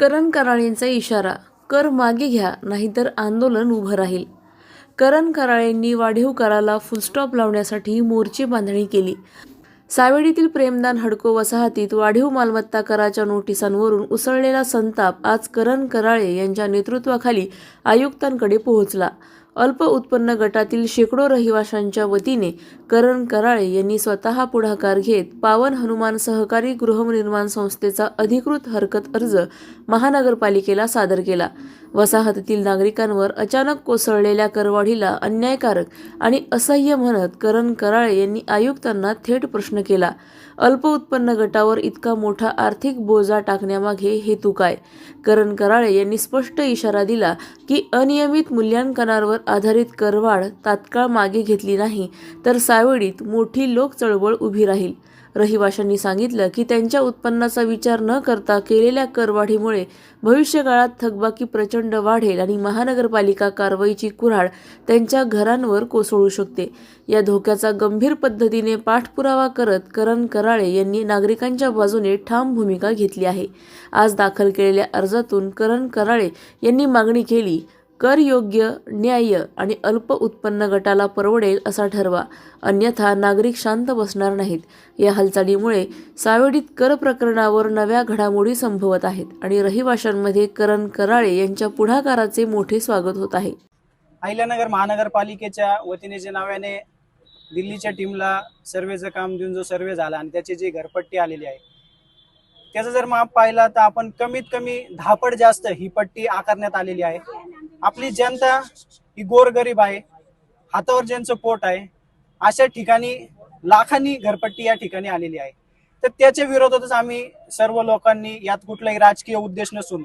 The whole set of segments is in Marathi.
करण कराळेंचा इशारा कर मागे घ्या नाहीतर आंदोलन उभं राहील. करण कराळेंनी वाढीव कराला फुलस्टॉप लावण्यासाठी मोर्चे बांधणी केली. सावेडीतील प्रेमदान हडको वसाहतीत वाढीव मालमत्ता कराच्या नोटिसांवरून उसळलेला संताप आज करण कराळे यांच्या नेतृत्वाखाली आयुक्तांकडे पोहोचला. अल्प उत्पन्न गटातील शेकडो रहिवाशांच्या वतीने करण कराळे यांनी स्वतः पुढाकार घेत पावन हनुमान सहकारी गृहनिर्माण संस्थेचा अधिकृत हरकत अर्ज महानगरपालिकेला सादर केला. वसाहतीतील नागरिकांवर अचानक कोसळलेल्या करवाढीला अन्यायकारक आणि असह्य म्हणत करण कराळे यांनी आयुक्तांना थेट प्रश्न केला अल्प उत्पन्न गटावर इतका मोठा आर्थिक बोजा टाकण्यामागे हेतू काय? करण कराळे यांनी स्पष्ट इशारा दिला की अनियमित मूल्यांकनावर आधारित करवाढ तात्काळ मागे घेतली नाही तर सावेडीत मोठी लोक चळवळ उभी राहील. रहिवाशांनी सांगितलं की त्यांच्या उत्पन्नाचा विचार न करता केलेल्या करवाढीमुळे भविष्यकाळात थकबाकी प्रचंड वाढेल आणि महानगरपालिका कारवाईची कुऱ्हाड त्यांच्या घरांवर कोसळू शकते. या धोक्याचा गंभीर पद्धतीने पाठपुरावा करत करण कराळे यांनी नागरिकांच्या बाजूने ठाम भूमिका घेतली आहे. आज दाखल केलेल्या अर्जातून करण कराळे यांनी मागणी केली कर योग्य न्याय्य आणि अल्प उत्पन्न गटाला परवडेल असा ठरवा. अन्यथा नागरिक शांत बसणार नाहीत. या हालचालीमुळे सावेडीत कर प्रकरणावर नव्या घडामोडी संभवत आहेत आणि रहिवाशांमध्ये करण कराळे यांच्या पुढाकाराचे मोठे स्वागत होत आहे. अहिल्यानगर महानगरपालिकेच्या वतीने जे नव्याने दिल्लीच्या टीमला सर्वेचं काम देऊन जो सर्वे झाला आणि त्याची जी घरपट्टी आलेली आहे त्याचा जर माप पाहिला तर आपण कमीत कमी दहापट जास्त ही पट्टी आकारण्यात आलेली आहे. आपली जनता ही गोरगरीब आहे हातावर ज्यांचं पोट आहे अशा ठिकाणी लाखांनी घरपट्टी या ठिकाणी आलेली आहे. तर त्याच्या विरोधातच आम्ही सर्व लोकांनी यात कुठलाही राजकीय उद्देश नसून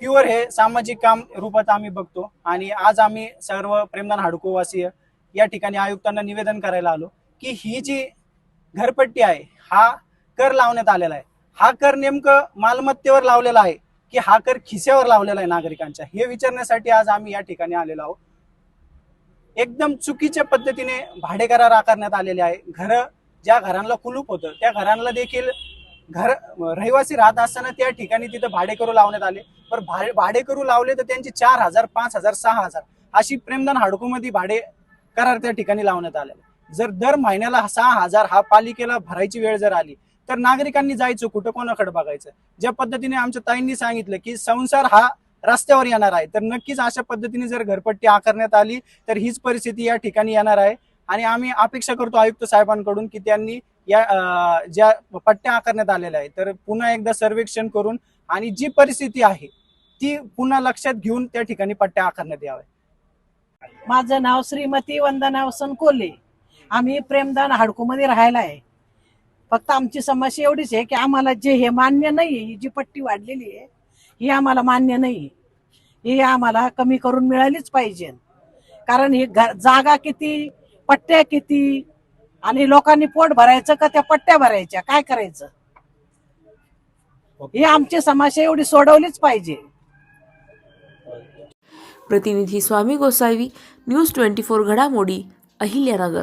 प्युअर हे सामाजिक काम रूपात आम्ही बघतो आणि आज आम्ही सर्व प्रेमदान हाडकोवासीय या ठिकाणी आयुक्तांना निवेदन करायला आलो की ही जी घरपट्टी आहे हा कर लावण्यात आलेला आहे. हा कर नेमकं मालमत्तेवर लावलेला आहे. की हा कर खिस्यावर लावलेला आहे नागरिकांच्या. हे विचारण्यासाठी आज आम्ही या ठिकाणी आलेलो आहोत. एकदम चुकीच्या पद्धतीने भाडेकरार आकारण्यात आलेले आहे. घरं ज्या घरांना कुलूप होतं त्या घरांना देखील घर रहिवासी राहत असताना त्या ठिकाणी तिथं भाडेकरू लावण्यात आले. पण भाडे भाडेकरू लावले तर त्यांचे चार हजार पाच हजार सहा हजार अशी प्रेमदान हाडकोमध्ये भाडे करार त्या ठिकाणी लावण्यात आलेले. जर दर महिन्याला सहा हजार हा पालिकेला भरायची वेळ जर आली तर नागरिकांनी जायचं कुठं कोणाकडे बघायचं? ज्या पद्धतीने आमच्या ताईंनी सांगितलं की संसार हा रस्त्यावर येणार आहे तर नक्कीच अशा पद्धतीने जर घरपट्टी आकारण्यात आली तर हीच परिस्थिती या ठिकाणी येणार आहे. आणि आम्ही अपेक्षा करतो आयुक्त साहेबांकडून की त्यांनी या ज्या पट्ट्या आकारण्यात आलेल्या आहेत तर पुन्हा एकदा सर्वेक्षण करून आणि जी परिस्थिती आहे ती पुन्हा लक्षात घेऊन त्या ठिकाणी पट्ट्या आकारण्यात याव्या माझं नाव श्रीमती वंदना वसन कोल्हे. आम्ही प्रेमदान हाडकोमध्ये राहायला आहे फक्त आमची समस्या एवढीच आहे की आम्हाला जे हे मान्य नाही ही जी पट्टी वाढलेली आहे ही आम्हाला मान्य नाही ही आम्हाला कमी करून मिळालीच पाहिजे. कारण ही जागा किती पट्ट्या किती आणि लोकांनी पोट भरायचं का त्या पट्ट्या भरायच्या? काय करायचं? ही आमची समस्या एवढी सोडवलीच पाहिजे. प्रतिनिधी Swami Gosavi news twenty four घडामोडी अहिल्यानगर.